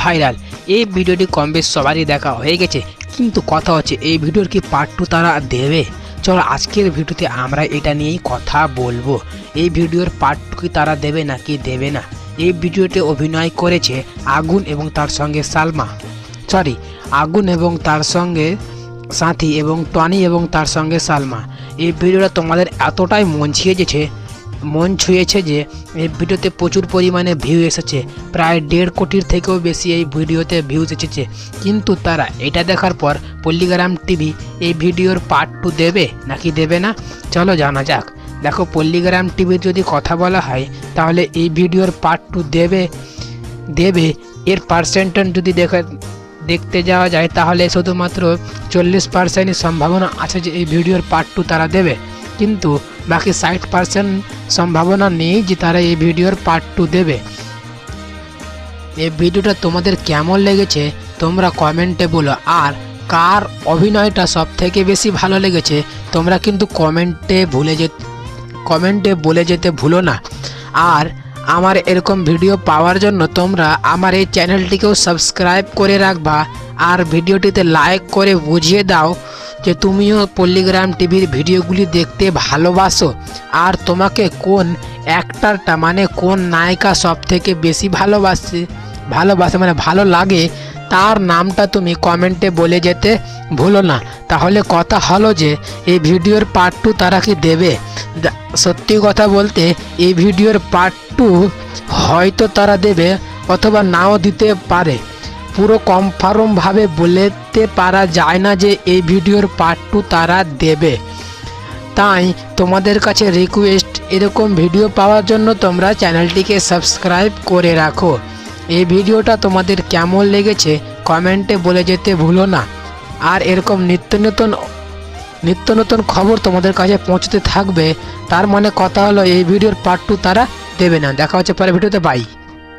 Viral. এই ভিডিওটি কম বেশ সবারই দেখা হয়ে গেছে, কিন্তু কথা হচ্ছে এই ভিডিওর কি পার্ট টু তারা দেবে? চলো আজকের ভিডিওতে আমরা এটা নিয়েই কথা বলব। এই ভিডিওর পার্ট টু কি তারা দেবে নাকি দেবে না? এই ভিডিওতে অভিনয় করেছে আগুন এবং তার সঙ্গে সালমা। সরি আগুন এবং তার সঙ্গে সাথী এবং টনি এবং তার সঙ্গে সালমা। এই ভিডিওটা তোমাদের এতটাই মন ছুঁয়েছে মন ছুঁয়েছে যে এই ভিডিওতে প্রচুর পরিমাণে ভিউ এসেছে। প্রায় দেড় কোটির থেকেও বেশি এই ভিডিওতে ভিউজ এসেছে। কিন্তু তারা এটা দেখার পর পল্লীগ্রাম টিভি এই ভিডিওর পার্ট টু দেবে নাকি দেবে না? চলো জানা যাক। দেখো, পল্লীগ্রাম টিভির যদি কথা বলা হয়, তাহলে এই ভিডিওর পার্ট টু দেবে দেবে। এর পার্সেন্টেজ যদি দেখা, দেখতে যাওয়া যায়, তাহলে শুধুমাত্র চল্লিশ পার্সেন্টই সম্ভাবনা আছে যে এই ভিডিওর পার্ট টু তারা দেবে। কিন্তু বাকি ষাট পার্সেন্ট সম্ভাবনা নেই যে তারা এই ভিডিওর পার্ট টু দেবে। এই ভিডিওটা তোমাদের কেমন লেগেছে তোমরা কমেন্টে বলো। আর কার অভিনয়টা সব থেকে বেশি ভালো লেগেছে তোমরা কিন্তু কমেন্টে ভুলে যে কমেন্টে বলে যেতে ভুলো না। আর আমার এরকম ভিডিও পাওয়ার জন্য তোমরা আমার এই চ্যানেলটিকেও সাবস্ক্রাইব করে রাখবা। আর ভিডিওটিতে লাইক করে বুঝিয়ে দাও। যে তুমিও পল্লিগ্রাম টিভির ভিডিওগুলি দেখতে ভালোবাসো। আর তোমাকে কোন অ্যাক্টারটা মানে কোন নায়িকা সব থেকে বেশি ভালোবাসে ভালোবাসে মানে ভালো লাগে, তার নামটা তুমি কমেন্টে বলে যেতে ভুলো না। তাহলে কথা হলো যে, এই ভিডিওর পার্ট টু তারা কি দেবে? সত্যি কথা বলতে, এই ভিডিওর পার্ট টু হয়তো তারা দেবে অথবা নাও দিতে পারে। পুরো কনফার্মভাবে বলতে পারা যায় না যে এই ভিডিওর পার্ট টু তারা দেবে। তাই তোমাদের কাছে রিকোয়েস্ট এরকম ভিডিও পাওয়ার জন্য তোমরা চ্যানেলটিকে সাবস্ক্রাইব করে রাখো। এই ভিডিওটা তোমাদের কেমন লেগেছে কমেন্টে বলে যেতে ভুলো না। আর এরকম নিত্য নতুন নিত্য নতুন খবর তোমাদের কাছে পৌঁছতে থাকবে, তার মানে কথা হলো এই ভিডিওর পার্ট টু তারা দেবে না। দেখা হচ্ছে পরে ভিডিওতে বাই